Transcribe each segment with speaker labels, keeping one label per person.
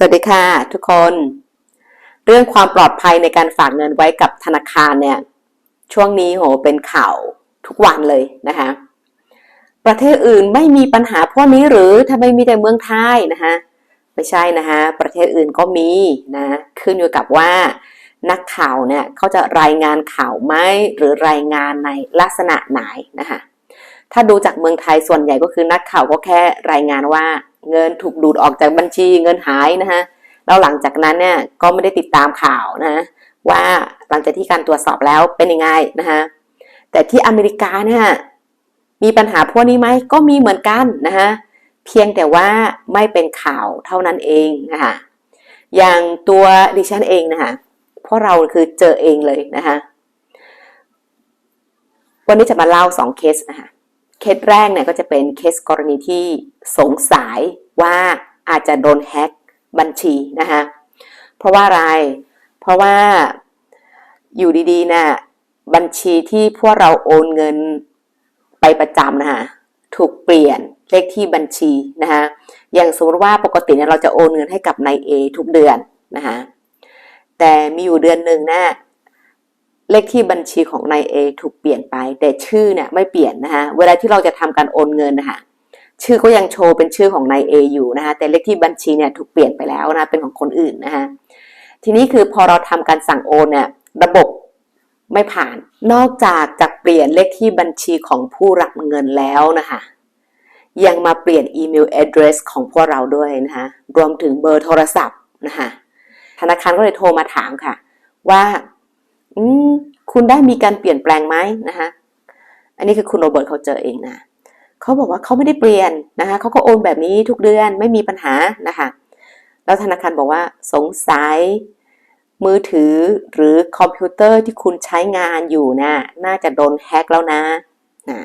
Speaker 1: สวัสดีค่ะทุกคน เรื่องความปลอดภัยในการฝากเงินไว้กับธนาคารเนี่ยช่วงนี้โหเป็นข่าวทุกวันเลยนะคะประเทศอื่นไม่มีปัญหาพวกนี้หรือทำไมมีแต่เมืองไทยนะคะไม่ใช่นะคะประเทศอื่นก็มีนะขึ้นอยู่กับว่านักข่าวเนี่ยเขาจะรายงานข่าวไหมหรือรายงานในลักษณะไหนนะคะถ้าดูจากเมืองไทยส่วนใหญ่ก็คือนักข่าวก็แค่รายงานว่า เงินถูกดูดออกจากบัญชีเงินหายนะคะแล้วหลังจากนั้นเนี่ยก็ไม่ได้ติดตามข่าวนะว่าหลังจากที่การตรวจสอบแล้วเป็นยังไงนะคะแต่ที่อเมริกาเนี่ยมีปัญหาพวกนี้ไหมก็มีเหมือนกันนะคะเพียงแต่ว่าไม่เป็นข่าวเท่านั้นเองนะคะอย่างตัวดิฉันเองนะคะเพราะเราคือเจอเองเลยนะคะวันนี้จะมาเล่าสองเคสนะคะ เคสแรกเนี่ยก็จะเป็นเคสกรณีที่สงสัยว่าอาจจะโดนแฮ็กบัญชีนะคะเพราะว่าอะไร เพราะว่าอยู่ดีๆนะบัญชีที่พวกเราโอนเงินไปประจำนะคะถูกเปลี่ยนเลขที่บัญชีนะคะอย่างสมมติว่าปกติเนี่ยเราจะโอนเงินให้กับนายเอทุกเดือนนะคะแต่มีอยู่เดือนหนึ่งนะ เลขที่บัญชีของนายเอถูกเปลี่ยนไป แต่ชื่อเนี่ยไม่เปลี่ยนนะคะเวลาที่เราจะทำการโอนเงินนะคะชื่อก็ยังโชว์เป็นชื่อของนายเออยู่นะคะแต่เลขที่บัญชีเนี่ยถูกเปลี่ยนไปแล้วนะเป็นของคนอื่นนะคะทีนี้คือพอเราทำการสั่งโอนเนี่ยระบบไม่ผ่าน นอกจากจะเปลี่ยนเลขที่บัญชีของผู้รับเงินแล้วนะคะยังมาเปลี่ยนอีเมล address ของพวกเราด้วยนะคะรวมถึงเบอร์โทรศัพท์นะคะธนาคารก็เลยโทรมาถามค่ะ ว่า อืมคุณได้มีการเปลี่ยนแปลงไหมนะคะอันนี้คือคุณโรเบิร์ตเขาเจอเองนะเขาบอกว่าเขาไม่ได้เปลี่ยนนะคะเขาก็โอนแบบนี้ทุกเดือนไม่มีปัญหานะคะแล้วธนาคารบอกว่าสงสัยมือถือหรือคอมพิวเตอร์ที่คุณใช้งานอยู่นะน่าจะโดนแฮ็กแล้วนะนะ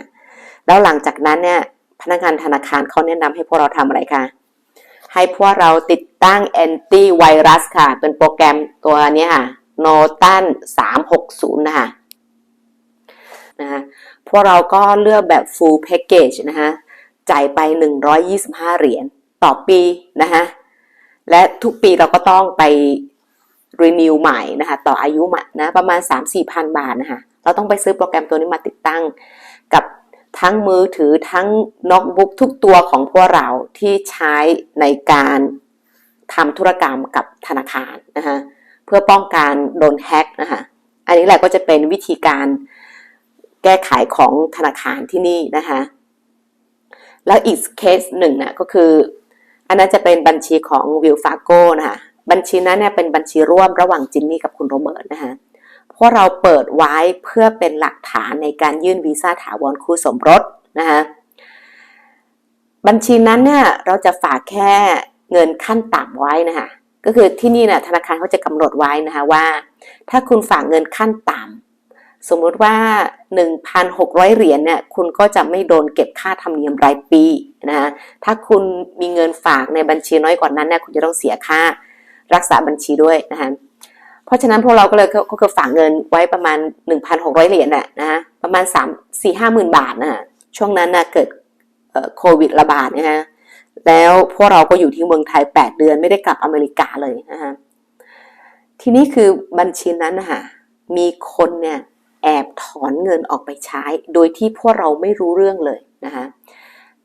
Speaker 1: แล้วหลังจากนั้นเนี่ยพนักงานธนาคารเขาแนะนำให้พวกเราทำอะไรคะให้พวกเราติดตั้งแอนตี้ไวรัสค่ะ เป็นโปรแกรมตัวนี้ค่ะ Norton 360 นะคะนะคะพวกเราก็เลือกแบบ full package นะคะจ่ายไป 125 เหรียญต่อปีนะคะและทุกปีเราก็ต้องไป renew ใหม่นะคะต่ออายุม่นะประมาณ 3-4พันบาทนะคะเราต้องไปซื้อโปรแกรมตัวนี้มาติดตั้งกับทั้งมือถือทั้งโน้ตบุ๊กทุกตัวของพวกเราที่ใช้ในการทำธุรกรรมกับธนาคารนะคะ พื่อป้องกันโดนแฮ็กนะคะอันนี้แหละก็จะเป็นวิธีการแก้ไขของธนาคารที่นี่นะคะแล้วอีกเคสหนึ่งนะก็คือ อันนั้นจะเป็นบัญชีของวิลฟาโก้นะคะบัญชีนั้นเนี่ยเป็นบัญชีร่วมระหว่างจินนี่กับคุณโรเบิร์ตนะคะเพราะเราเปิดไว้เพื่อเป็นหลักฐานในการยื่นวีซ่าถาวรคู่สมรสนะคะบัญชีนั้นเนี่ยเราจะฝากแค่เงินขั้นต่ำไว้นะคะ ก็คือที่นี่นะธนาคารเขาจะกำหนดไว้นะคะว่า ถ้าคุณฝากเงินขั้นต่ำสมมุติว่า 1,600 เหรียญเนี่ยคุณก็จะไม่โดนเก็บค่าธรรมเนียมรายปีนะคะถ้าคุณมีเงินฝากในบัญชีน้อยกว่านั้นเนี่ยคุณจะต้องเสียค่ารักษาบัญชีด้วยนะคะเพราะฉะนั้นพวกเราก็เลยก็คือฝากเงินไว้ประมาณ 1,600 เหรียญน่ะนะประมาณ 3 4 5หมื่นบาทนะช่วงนั้นนะเกิดโควิดระบาดนะฮะ แล้วพวกเราก็อยู่ที่เมืองไทย 8 เดือนไม่ได้กลับอเมริกาเลยนะคะทีนี้คือบัญชีนั้นนะคะมีคนเนี่ยแอบถอนเงินออกไปใช้ โดยที่พวกเราไม่รู้เรื่องเลยนะคะ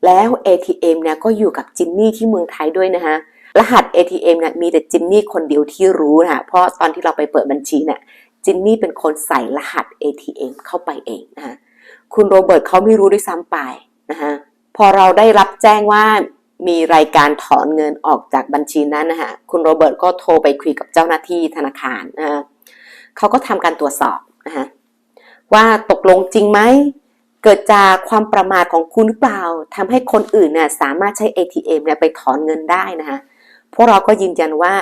Speaker 1: แล้ว ATM เนี่ยก็อยู่กับจินนี่ที่เมืองไทยด้วยนะคะรหัส ATM เนี่ยมีแต่จินนี่คนเดียวที่รู้นะคะเพราะตอนที่เราไปเปิดบัญชีเนี่ยจินนี่เป็นคนใส่รหัส ATM เข้าไปเองนะคะคุณโรเบิร์ตเขาไม่รู้ด้วยซ้ำไปนะคะพอเราได้รับแจ้งว่า มีรายการถอนเงินออกจากบัญชีนั้นนะคะคุณโรเบิร์ตก็โทรไปคุยกับเจ้าหน้าที่ธนาคารนะคะเขาก็ทำการตรวจสอบนะคะว่าตกลงจริงไหม เกิดจากความประมาทของคุณหรือเปล่าทำให้คนอื่นเนี่ยสามารถใช้ ATM เนี่ยไปถอนเงินได้นะคะพวกเราก็ยืนยันว่า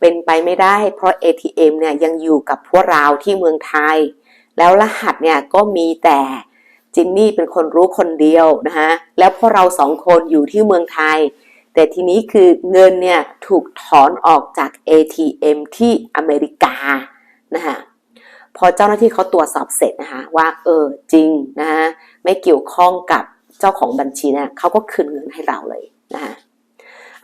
Speaker 1: เป็นไปไม่ได้ เพราะ ATM เนี่ยยังอยู่กับพวกเราที่เมืองไทย แล้วรหัสเนี่ยก็มีแต่ จินนี่เป็นคนรู้คนเดียวนะคะแล้วพวกเราสองคนอยู่ที่เมืองไทย แต่ทีนี้คือเงินเนี่ยถูกถอนออกจาก ATM ที่อเมริกานะคะพอเจ้าหน้าที่เขาตรวจสอบเสร็จนะคะว่าเออจริงนะคะไม่เกี่ยวข้องกับเจ้าของบัญชีเนี่ยเขาก็คืนเงินให้เราเลยนะคะ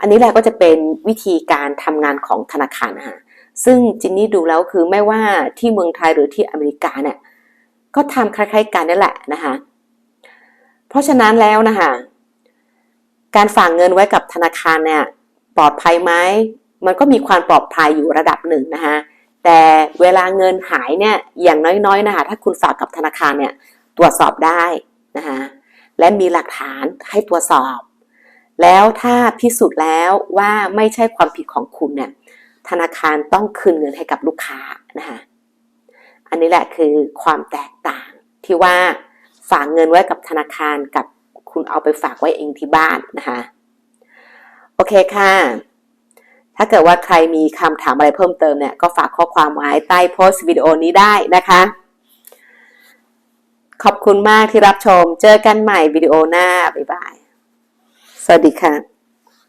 Speaker 1: อันนี้แหละก็จะเป็นวิธีการทำงานของธนาคารนะคะซึ่งจินนี่ดูแล้วคือไม่ว่าที่เมืองไทยหรือที่อเมริกาเนี่ย ก็ทำคล้ายๆกันนี่แหละนะคะเพราะฉะนั้นแล้วนะคะการฝากเงินไว้กับธนาคารเนี่ยปลอดภัยไหมมันก็มีความปลอดภัยอยู่ระดับหนึ่งนะคะแต่เวลาเงินหายเนี่ยอย่างน้อยๆนะคะถ้าคุณฝากกับธนาคารเนี่ยตรวจสอบได้นะคะและมีหลักฐานให้ตรวจสอบ แล้วถ้าพิสูจน์แล้วว่าไม่ใช่ความผิดของคุณเนี่ยธนาคารต้องคืนเงินให้กับลูกค้านะคะอันนี้แหละคือความแตก ที่ว่าฝากเงินไว้กับธนาคารกับคุณเอาไปฝากไว้เองที่บ้านนะคะโอเคค่ะ ถ้าเกิดว่าใครมีคำถามอะไรเพิ่มเติมเนี่ยก็ฝากข้อความไว้ใต้โพสต์วิดีโอนี้ได้นะคะ ขอบคุณมากที่รับชม เจอกันใหม่วิดีโอหน้า บ๊ายบาย สวัสดีค่ะ